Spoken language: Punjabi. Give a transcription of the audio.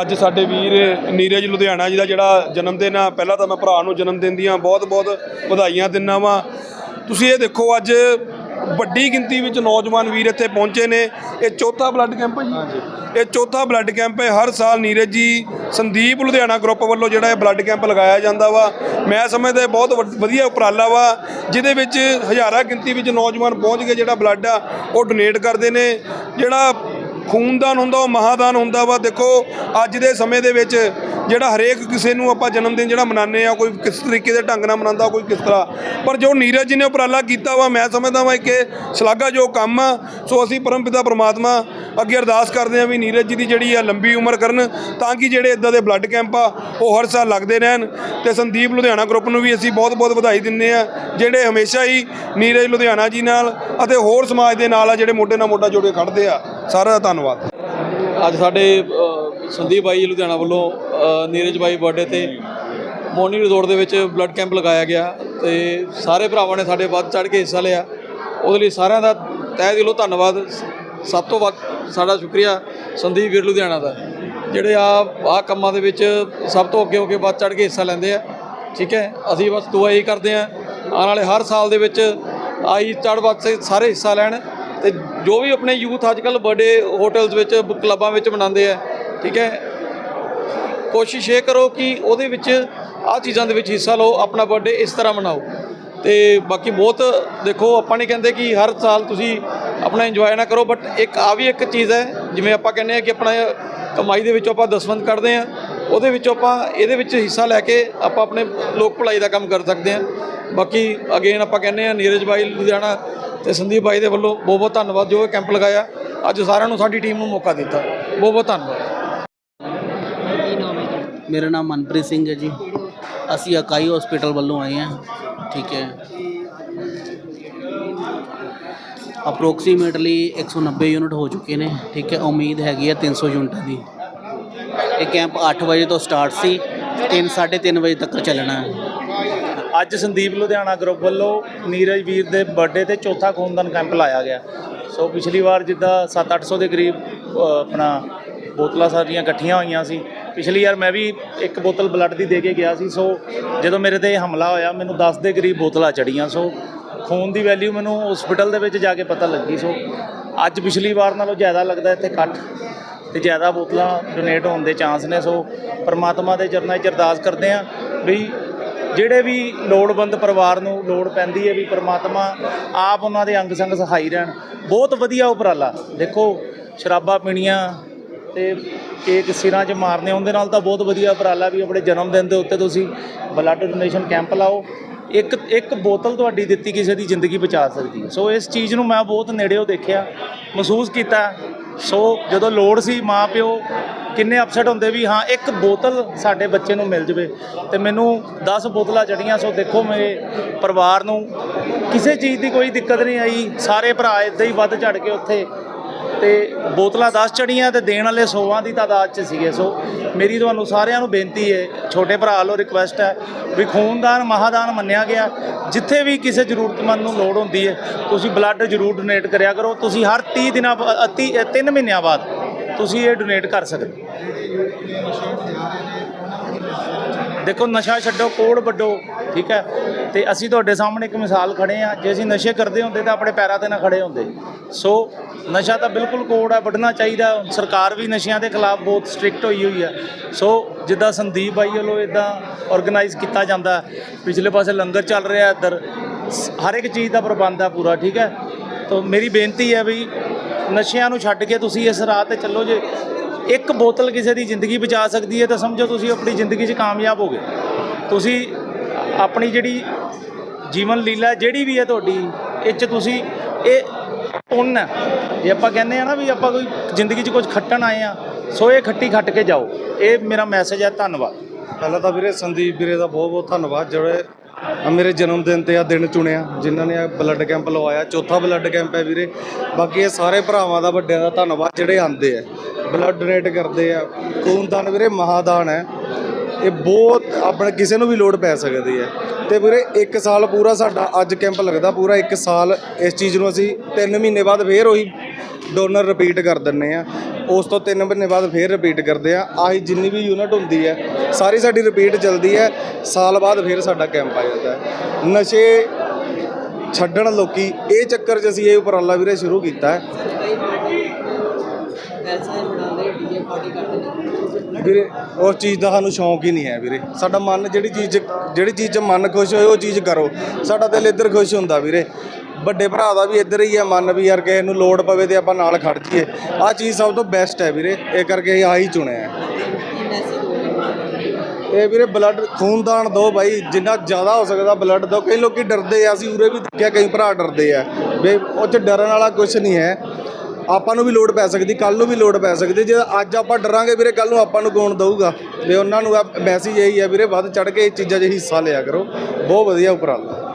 ਅੱਜ ਸਾਡੇ ਵੀਰ ਨੀਰਜ ਲੁਧਿਆਣਾ ਜੀ ਦਾ ਜਿਹੜਾ ਜਨਮ ਦਿਨ ਆ ਪਹਿਲਾਂ ਤਾਂ ਮੈਂ ਭਰਾ ਨੂੰ ਜਨਮ ਦਿਨ ਦੀਆਂ ਬਹੁਤ-ਬਹੁਤ ਵਧਾਈਆਂ ਦਿੰਦਾ ਵਾਂ। ਤੁਸੀਂ ਇਹ ਦੇਖੋ ਅੱਜ ਵੱਡੀ ਗਿਣਤੀ ਵਿੱਚ ਨੌਜਵਾਨ ਵੀਰ ਇੱਥੇ ਪਹੁੰਚੇ ਨੇ। ਇਹ ਚੌਥਾ ਬਲੱਡ ਕੈਂਪ ਹੈ ਜੀ। ਇਹ ਚੌਥਾ ਬਲੱਡ ਕੈਂਪ ਹੈ। ਹਰ ਸਾਲ ਨੀਰਜ ਜੀ ਸੰਦੀਪ ਲੁਧਿਆਣਾ ਗਰੁੱਪ ਵੱਲੋਂ ਜਿਹੜਾ ਇਹ ਬਲੱਡ ਕੈਂਪ ਲਗਾਇਆ ਜਾਂਦਾ ਵਾ। ਮੈਂ ਸਮਝਦਾ ਬਹੁਤ ਵਧੀਆ ਉਪਰਾਲਾ ਵਾ ਜਿਹਦੇ ਵਿੱਚ ਹਜ਼ਾਰਾਂ ਗਿਣਤੀ ਵਿੱਚ ਨੌਜਵਾਨ ਪਹੁੰਚ ਕੇ ਜਿਹੜਾ ਬਲੱਡ ਆ ਉਹ ਡੋਨੇਟ ਕਰਦੇ ਨੇ। ਜਿਹੜਾ ਖੂਨਦਾਨ ਹੁੰਦਾ, ਉਹ ਮਹਾਦਾਨ ਹੁੰਦਾ ਵਾ। ਦੇਖੋ, ਅੱਜ ਦੇ ਸਮੇਂ ਦੇ ਵਿੱਚ ਜਿਹੜਾ ਹਰੇਕ ਕਿਸੇ ਨੂੰ ਆਪਾਂ ਜਨਮ ਦਿਨ ਜਿਹੜਾ ਮਨਾਉਂਦੇ ਆ ਕੋਈ ਕਿਸ ਤਰੀਕੇ ਦੇ ਢੰਗ ਨਾਲ ਮਨਾਉਂਦਾ, ਕੋਈ ਕਿਸ ਤਰ੍ਹਾਂ। ਪਰ ਜੋ ਨੀਰਜ ਜੀ ਨੇ ਉਪਰਾਲਾ ਕੀਤਾ ਵਾ, ਮੈਂ ਸਮਝਦਾ ਵਾ ਕਿ ਸ਼ਲਾਘਾਯੋਗ ਕੰਮ ਆ। ਸੋ ਅਸੀਂ ਪਰਮਪਿਤਾ ਪ੍ਰਮਾਤਮਾ ਅੱਗੇ ਅਰਦਾਸ ਕਰਦੇ ਆ ਵੀ ਨੀਰਜ ਜੀ ਦੀ ਜਿਹੜੀ ਆ ਲੰਬੀ ਉਮਰ ਕਰਨ, ਤਾਂ ਕਿ ਜਿਹੜੇ ਇਦਾਂ ਦੇ ਬਲੱਡ ਕੈਂਪ ਆ, ਉਹ ਹਰ ਸਾਲ ਲੱਗਦੇ ਰਹਿਣ। ਤੇ ਸੰਦੀਪ ਲੁਧਿਆਣਾ ਗਰੁੱਪ ਨੂੰ ਵੀ ਅਸੀਂ ਬਹੁਤ-ਬਹੁਤ ਵਧਾਈ ਦਿੰਦੇ ਆ ਜਿਹੜੇ ਹਮੇਸ਼ਾ ਹੀ ਨੀਰਜ ਲੁਧਿਆਣਾ ਜੀ ਨਾਲ ਅਤੇ ਹੋਰ ਸਮਾਜ ਦੇ ਨਾਲ ਆ, ਜਿਹੜੇ ਮੋਢੇ ਨਾਲ ਮੋਢਾ ਜੋੜ ਕੇ ਖੜਦੇ ਆ। ਸਾਰਿਆਂ ਦਾ ਧੰਨਵਾਦ। ਅੱਜ ਸਾਡੇ ਸੰਦੀਪ ਬਾਈ ਲੁਧਿਆਣਾ ਵੱਲੋਂ ਨੀਰਜ ਬਾਈ ਬਰਥਡੇ ਤੇ ਮੋਰਨਿੰਗ ਰਿਜ਼ੋਰਟ ਦੇ ਵਿੱਚ ਬਲੱਡ ਕੈਂਪ ਲਗਾਇਆ ਗਿਆ ਤੇ ਸਾਰੇ ਭਰਾਵਾਂ ਨੇ ਸਾਡੇ ਵੱਧ ਚੜ ਕੇ ਹਿੱਸਾ ਲਿਆ। ਉਹਦੇ ਲਈ ਸਾਰਿਆਂ ਦਾ ਤਹਿ ਦਿਲੋਂ ਧੰਨਵਾਦ। ਸਭ ਤੋਂ ਵੱਧ ਸਾਡਾ ਸ਼ੁਕਰੀਆ ਸੰਦੀਪ ਵੀਰ ਲੁਧਿਆਣਾ ਦਾ, ਜਿਹੜੇ ਆ ਆ ਕੰਮਾਂ ਦੇ ਵਿੱਚ ਸਭ ਤੋਂ ਅੱਗੇ ਹੋ ਕੇ ਵੱਧ ਚੜ ਕੇ ਹਿੱਸਾ ਲੈਂਦੇ ਆ। ਠੀਕ ਹੈ? ਅਸੀਂ ਬਸ ਦੁਆ ਇਹੀ ਕਰਦੇ ਆ ਆਉਣ ਵਾਲੇ ਹਰ ਸਾਲ ਦੇ ਵਿੱਚ ਆਈ ਚੜ੍ਹ ਵੱਧ ਸੇ, ਸਾਰੇ ਹਿੱਸਾ ਲੈਣ ਤੇ ਜੋ ਵੀ ਆਪਣੇ ਯੂਥ ਅੱਜ ਕੱਲ੍ਹ ਬਰਥਡੇ ਹੋਟਲਸ ਵਿੱਚ ਕਲੱਬਾਂ ਵਿੱਚ ਮਨਾਉਂਦੇ ਆ, ਠੀਕ ਹੈ? ਕੋਸ਼ਿਸ਼ ਇਹ ਕਰੋ ਕਿ ਉਹਦੇ ਵਿੱਚ ਆਹ ਚੀਜ਼ਾਂ ਦੇ ਵਿੱਚ ਹਿੱਸਾ ਲਓ, ਆਪਣਾ ਬਰਥਡੇ ਇਸ ਤਰ੍ਹਾਂ ਮਨਾਓ। ਤੇ ਬਾਕੀ ਬਹੁਤ ਦੇਖੋ, ਆਪਾਂ ਨਹੀਂ ਕਹਿੰਦੇ ਕਿ ਹਰ ਸਾਲ ਤੁਸੀਂ ਆਪਣਾ ਇੰਜੋਏ ਨਾ ਕਰੋ ਬਟ ਇੱਕ ਆ ਵੀ ਇੱਕ ਚੀਜ਼ ਹੈ, ਜਿਵੇਂ ਆਪਾਂ ਕਹਿੰਦੇ ਆ ਕਿ ਆਪਣਾ ਕਮਾਈ ਦੇ ਵਿੱਚੋਂ ਆਪਾਂ ਦਸਵੰਦ ਕੱਢਦੇ ਆ ਉਹਦੇ ਵਿੱਚੋਂ ਆਪਾਂ ਇਹਦੇ ਵਿੱਚ ਹਿੱਸਾ ਲੈ ਕੇ ਆਪਾਂ ਆਪਣੇ ਲੋਕ ਭਲਾਈ ਦਾ ਕੰਮ ਕਰ ਸਕਦੇ ਹਾਂ। ਬਾਕੀ ਅਗੇਨ ਆਪਾਂ ਕਹਿੰਦੇ ਆ ਨੀਰਜ ਬਾਈ ਲੁਧਿਆਣਾ ਤੇ ਸੰਦੀਪ ਬਾਈ ਦੇ ਵੱਲੋਂ ਬਹੁਤ ਬਹੁਤ ਧੰਨਵਾਦ ਜੋ ਇਹ ਕੈਂਪ ਲਗਾਇਆ। ਅੱਜ ਸਾਰਿਆਂ ਨੂੰ ਸਾਡੀ ਟੀਮ ਨੂੰ ਮੌਕਾ ਦਿੱਤਾ। ਬਹੁਤ ਬਹੁਤ ਧੰਨਵਾਦ। ਮੇਰਾ ਨਾਮ ਮਨਪ੍ਰੀਤ ਸਿੰਘ ਹੈ ਜੀ। ਅਸੀਂ ਇਕਾਈ ਹਸਪੀਟਲ ਵੱਲੋਂ ਆਏ ਹਾਂ। ਠੀਕ ਹੈ। ਅਪਰੋਕਸੀਮੇਟਲੀ 190 ਯੂਨਿਟ ਹੋ ਚੁੱਕੇ ਨੇ। ਠੀਕ ਹੈ। ਉਮੀਦ ਹੈਗੀ ਹੈ 300 ਯੂਨਿਟਾਂ ਦੀ। ਇਹ ਕੈਂਪ 8 ਵਜੇ ਤੋਂ ਸਟਾਰਟ ਸੀ 3 3:30 ਵਜੇ ਤੱਕ ਚੱਲਣਾ ਹੈ। ਅੱਜ ਸੰਦੀਪ ਲੁਧਿਆਣਾ ਗਰੁੱਪ ਵੱਲੋਂ ਨੀਰਜ ਵੀਰ ਦੇ ਬਰਥਡੇ ਤੇ ਚੌਥਾ ਖੂਨਦਾਨ ਕੈਂਪ ਲਾਇਆ ਗਿਆ। ਸੋ ਪਿਛਲੀ ਵਾਰ ਜਿੱਦਾਂ 7-800 ਦੇ ਕਰੀਬ ਆਪਣਾ ਬੋਤਲਾਂ ਸਾਰੀਆਂ ਇਕੱਠੀਆਂ ਹੋਈਆਂ ਸੀ। ਪਿਛਲੀ ਵਾਰ ਮੈਂ ਵੀ ਇੱਕ ਬੋਤਲ ਬਲੱਡ ਦੀ ਦੇ ਕੇ ਗਿਆ ਸੀ। ਸੋ ਜਦੋਂ ਮੇਰੇ ਤੇ ਹਮਲਾ ਹੋਇਆ, ਮੈਨੂੰ 10 ਦੇ ਕਰੀਬ ਬੋਤਲਾਂ ਚੜੀਆਂ ਸੋ ਖੂਨ ਦੀ ਵੈਲਿਊ ਮੈਨੂੰ ਹਸਪੀਟਲ ਦੇ ਵਿੱਚ ਜਾ ਕੇ ਪਤਾ ਲੱਗੀ। ਸੋ ਅੱਜ ਪਿਛਲੀ ਵਾਰ ਨਾਲੋਂ ਜ਼ਿਆਦਾ ਲੱਗਦਾ ਇੱਥੇ ਇਕੱਠ। ਤੇ ਜ਼ਿਆਦਾ ਬੋਤਲਾਂ ਡੋਨੇਟ ਹੋਣ ਦੇ ਚਾਂਸ ਨੇ, ਸੋ ਪਰਮਾਤਮਾ ਦੇ ਚਰਨਾਂ 'ਚ ਅਰਦਾਸ ਕਰਦੇ ਹਾਂ ਵੀ ਜਿਹੜੇ ਵੀ ਲੋੜਵੰਦ ਪਰਿਵਾਰ ਨੂੰ ਲੋੜ ਪੈਂਦੀ ਹੈ ਵੀ ਪਰਮਾਤਮਾ ਆਪ ਉਹਨਾਂ ਦੇ ਅੰਗ ਸੰਗ ਸਹਾਈ ਰਹਿਣ। ਬਹੁਤ ਵਧੀਆ ਉਪਰਾਲਾ। ਦੇਖੋ, ਸ਼ਰਾਬਾਂ ਪੀਣੀਆਂ ਤੇ ਕੇਕ ਸਿਰਾਂ 'ਚ ਮਾਰਨੇ, ਉਹਦੇ ਨਾਲ ਤਾਂ ਬਹੁਤ ਵਧੀਆ ਉਪਰਾਲਾ ਵੀ ਆਪਣੇ ਜਨਮ ਦਿਨ ਦੇ ਉੱਤੇ ਤੁਸੀਂ ਬਲੱਡ ਡੋਨੇਸ਼ਨ ਕੈਂਪ ਲਾਓ। ਇੱਕ ਇੱਕ ਬੋਤਲ ਤੁਹਾਡੀ ਦਿੱਤੀ ਕਿਸੇ ਦੀ ਜ਼ਿੰਦਗੀ ਬਚਾ ਸਕਦੀ ਹੈ। ਸੋ ਇਸ ਚੀਜ਼ ਨੂੰ ਮੈਂ ਬਹੁਤ ਨੇੜਿਓਂ ਦੇਖਿਆ, ਮਹਿਸੂਸ ਕੀਤਾ। ਸੋ ਜਦੋਂ ਲੋੜ ਸੀ ਮਾਂ ਪਿਓ ਕਿੰਨੇ ਅਪਸੈਟ ਹੁੰਦੇ ਵੀ ਹਾਂ, ਇੱਕ ਬੋਤਲ ਸਾਡੇ ਬੱਚੇ ਨੂੰ ਮਿਲ ਜਵੇ ਤੇ ਮੈਨੂੰ 10 ਬੋਤਲਾਂ ਚੜੀਆਂ, ਸੋ ਦੇਖੋ ਮੇਰੇ ਪਰਿਵਾਰ ਨੂੰ ਕਿਸੇ ਚੀਜ਼ ਦੀ ਕੋਈ ਦਿੱਕਤ ਨਹੀਂ ਆਈ। ਸਾਰੇ ਭਰਾ ਇਦਾਂ ਹੀ ਵੱਧ ਚੜ ਕੇ ਉੱਥੇ ਤੇ ਬੋਤਲਾਂ 10 ਚੜੀਆਂ ਤੇ ਦੇਣ ਵਾਲੇ 100 ਦੀ ਤਾਦਾਦ 'ਚ ਸੀਗੇ। ਸੋ ਮੇਰੀ ਤੁਹਾਨੂੰ ਸਾਰਿਆਂ ਨੂੰ ਬੇਨਤੀ ਹੈ, ਛੋਟੇ ਭਰਾ ਵੱਲੋਂ ਰਿਕੁਐਸਟ ਹੈ ਵੀ ਖੂਨਦਾਨ, ਮਹਾਦਾਨ ਮੰਨਿਆ ਗਿਆ। ਜਿੱਥੇ ਵੀ ਕਿਸੇ ਜ਼ਰੂਰਤਮੰਦ ਨੂੰ ਲੋੜ ਹੁੰਦੀ ਹੈ, ਤੁਸੀਂ ਬਲੱਡ ਜ਼ਰੂਰ ਡੋਨੇਟ ਕਰਿਆ ਕਰੋ। ਤੁਸੀਂ ਹਰ 30 ਦਿਨਾਂ 30 3 ਮਹੀਨਿਆਂ ਬਾਅਦ ਤੁਸੀਂ ਇਹ ਡੋਨੇਟ ਕਰ ਸਕਦੇ ਦੇਖੋ, ਨਸ਼ਾ ਛੱਡੋ, ਕੋੜ ਵੱਡੋ ਠੀਕ ਹੈ? ਤੇ ਅਸੀਂ ਤੁਹਾਡੇ ਸਾਹਮਣੇ ਇੱਕ ਮਿਸਾਲ ਖੜੇ ਆ ਜੇ ਅਸੀਂ ਨਸ਼ੇ ਕਰਦੇ ਹੁੰਦੇ ਤਾਂ ਆਪਣੇ ਪੈਰਾਂ ਤੇ ਨਾ ਖੜੇ ਹੁੰਦੇ। ਸੋ ਨਸ਼ਾ ਤਾਂ ਬਿਲਕੁਲ ਕੋੜ ਹੈ ਵੱਢਣਾ ਚਾਹੀਦਾ ਸਰਕਾਰ ਵੀ ਨਸ਼ਿਆਂ ਦੇ ਖਿਲਾਫ ਬਹੁਤ ਸਟ੍ਰਿਕਟ ਹੋਈ ਹੋਈ ਹੈ ਸੋ ਜਿੱਦਾਂ ਸੰਦੀਪ ਬਾਈ ਵੱਲੋਂ ਇਦਾਂ ਆਰਗੇਨਾਈਜ਼ ਕੀਤਾ ਜਾਂਦਾ, ਪਿਛਲੇ ਪਾਸੇ ਲੰਗਰ ਚੱਲ ਰਿਹਾ ਇੱਧਰ ਹਰ ਇੱਕ ਚੀਜ਼ ਦਾ ਪ੍ਰਬੰਧ ਹੈ ਪੂਰਾ, ਠੀਕ ਹੈ? ਤਾਂ ਮੇਰੀ ਬੇਨਤੀ ਹੈ ਵੀ ਨਸ਼ਿਆਂ ਨੂੰ ਛੱਡ ਕੇ ਤੁਸੀਂ ਇਸ ਰਾਹ ਤੇ ਚੱਲੋ, ਜੇ ਇੱਕ ਬੋਤਲ ਕਿਸੇ ਦੀ ਜ਼ਿੰਦਗੀ ਬਚਾ ਸਕਦੀ ਹੈ, ਤਾਂ ਸਮਝੋ ਤੁਸੀਂ ਆਪਣੀ ਜ਼ਿੰਦਗੀ 'ਚ ਕਾਮਯਾਬ ਹੋ ਗਏ। ਤੁਸੀਂ ਆਪਣੀ ਜਿਹੜੀ ਜੀਵਨ ਲੀਲਾ ਜਿਹੜੀ ਵੀ ਹੈ ਤੁਹਾਡੀ, ਇਹ 'ਚ ਤੁਸੀਂ ਇਹ ਪੁੰਨ ਹੈ। ਜੇ ਆਪਾਂ ਕਹਿੰਦੇ ਆ ਨਾ ਵੀ ਆਪਾਂ ਕੋਈ ਜ਼ਿੰਦਗੀ 'ਚ ਕੁਝ ਖੱਟਣ ਆਏ ਆ ਸੋ ਇਹ ਖੱਟੀ ਖੱਟ ਕੇ ਜਾਓ। ਇਹ ਮੇਰਾ ਮੈਸੇਜ ਹੈ, ਧੰਨਵਾਦ। ਪਹਿਲਾਂ ਤਾਂ ਵੀਰੇ, ਸੰਦੀਪ ਵੀਰੇ ਦਾ ਬਹੁਤ ਬਹੁਤ ਧੰਨਵਾਦ, ਜਿਹੜੇ ਆਹ ਮੇਰੇ ਜਨਮ ਦਿਨ ਤੇ ਆ ਦਿਨ ਚੁਣਿਆ, ਜਿਨ੍ਹਾਂ ਨੇ ਆ ਬਲੱਡ ਕੈਂਪ ਲਵਾਇਆ। ਚੌਥਾ ਬਲੱਡ ਕੈਂਪ ਹੈ ਵੀਰੇ। ਬਾਕੀ ਇਹ ਸਾਰੇ ਭਰਾਵਾਂ ਦਾ ਵੱਡਿਆਂ ਦਾ ਧੰਨਵਾਦ, ਜਿਹੜੇ ਆਂਦੇ ਆ। ਬਲੱਡ ਡੋਨੇਟ ਕਰਦੇ ਆ। ਖੂਨਦਾਨ ਵੀਰੇ, ਮਹਾਦਾਨ ਹੈ। ਇਹ ਬਹੁਤ ਆਪਣੇ ਕਿਸੇ ਨੂੰ ਵੀ ਲੋੜ ਪੈ ਸਕਦੀ ਹੈ। ਤੇ ਵੀਰੇ 1 ਸਾਲ ਪੂਰਾ ਸਾਡਾ ਅੱਜ ਕੈਂਪ ਲੱਗਦਾ ਪੂਰਾ 1 ਸਾਲ ਇਸ ਚੀਜ਼ ਨੂੰ ਅਸੀਂ 3 ਮਹੀਨੇ ਬਾਅਦ ਫੇਰ ਉਹੀ ਡੋਨਰ ਰਿਪੀਟ ਕਰ ਦਿੰਨੇ ਆ ਉਸ ਤੋਂ 3 ਮਹੀਨੇ ਬਾਅਦ ਫੇਰ ਰਿਪੀਟ ਕਰਦੇ ਆ ਆਹੀ ਜਿੰਨੀ ਵੀ ਯੂਨਿਟ ਹੁੰਦੀ ਹੈ ਸਾਰੀ ਸਾਡੀ ਰਿਪੀਟ ਚੱਲਦੀ ਹੈ। ਸਾਲ ਬਾਅਦ ਫੇਰ ਸਾਡਾ ਕੈਂਪ ਆ ਜਾਂਦਾ ਹੈ। ਨਸ਼ੇ ਛੱਡਣ ਲੋਕੀ ਇਹ ਚੱਕਰ 'ਚ ਅਸੀਂ ਇਹ ਉਪਰਾਲਾ ਵੀਰੇ ਸ਼ੁਰੂ ਕੀਤਾ ਹੈ। ਵੀਰੇ ਉਸ ਚੀਜ਼ ਦਾ ਸਾਨੂੰ ਸ਼ੌਂਕ ਹੀ ਨਹੀਂ ਹੈ ਵੀਰੇ। ਸਾਡਾ ਮਨ, ਜਿਹੜੀ ਚੀਜ਼ 'ਚ- ਜਿਹੜੀ ਚੀਜ਼ 'ਚ ਮਨ ਖੁਸ਼ ਹੋਏ, ਉਹ ਚੀਜ਼ ਕਰੋ। ਸਾਡਾ ਦਿਲ ਇੱਧਰ ਖੁਸ਼ ਹੁੰਦਾ ਵੀਰੇ। ਵੱਡੇ ਭਰਾ ਦਾ ਵੀ ਇੱਧਰ ਹੀ ਹੈ ਮਨ ਵੀ ਯਾਰ ਕਿਸੇ ਨੂੰ ਲੋੜ ਪਵੇ ਤੇ ਆਪਾਂ ਨਾਲ ਖੜ ਜੀਏ ਆਹ ਚੀਜ਼ ਸਭ ਤੋਂ ਬੈਸਟ ਹੈ ਵੀਰੇ। ਇਹ ਕਰਕੇ ਅਸੀਂ ਆਹੀ ਚੁਣਿਆ ਹੈ। ਇਹ ਵੀਰੇ ਬਲੱਡ ਖੂਨਦਾਨ ਦਿਓ ਬਾਈ, ਜਿੰਨਾ ਜ਼ਿਆਦਾ ਹੋ ਸਕਦਾ ਬਲੱਡ ਦਿਓ ਕਈ ਲੋਕੀ ਡਰਦੇ ਆ, ਅਸੀਂ ਉਰੇ ਵੀ ਦੇਖਿਆ, ਕਈ ਭਰਾ ਡਰਦੇ ਆ। ਵੀ ਉਹ 'ਚ ਡਰਨ ਵਾਲਾ ਕੁਝ ਨਹੀਂ ਹੈ। ਆਪਾਂ ਨੂੰ ਵੀ ਲੋੜ ਪੈ ਸਕਦੀ ਕੱਲ ਨੂੰ ਵੀ ਲੋੜ ਪੈ ਸਕਦੀ, ਜੇ ਅੱਜ ਆਪਾਂ ਡਰਾਂਗੇ ਵੀਰੇ ਕੱਲ ਨੂੰ ਆਪਾਂ ਨੂੰ ਕੌਣ ਦਊਗਾ? ਵੀ ਉਹਨਾਂ ਨੂੰ ਮੈਸੇਜ ਇਹੀ ਹੈ ਵੀਰੇ, ਵੱਧ ਚੜ ਕੇ ਇਹ ਚੀਜ਼ਾਂ 'ਚ ਹਿੱਸਾ ਲਿਆ ਕਰੋ। ਬਹੁਤ ਵਧੀਆ ਉਪਰਾਲਾ।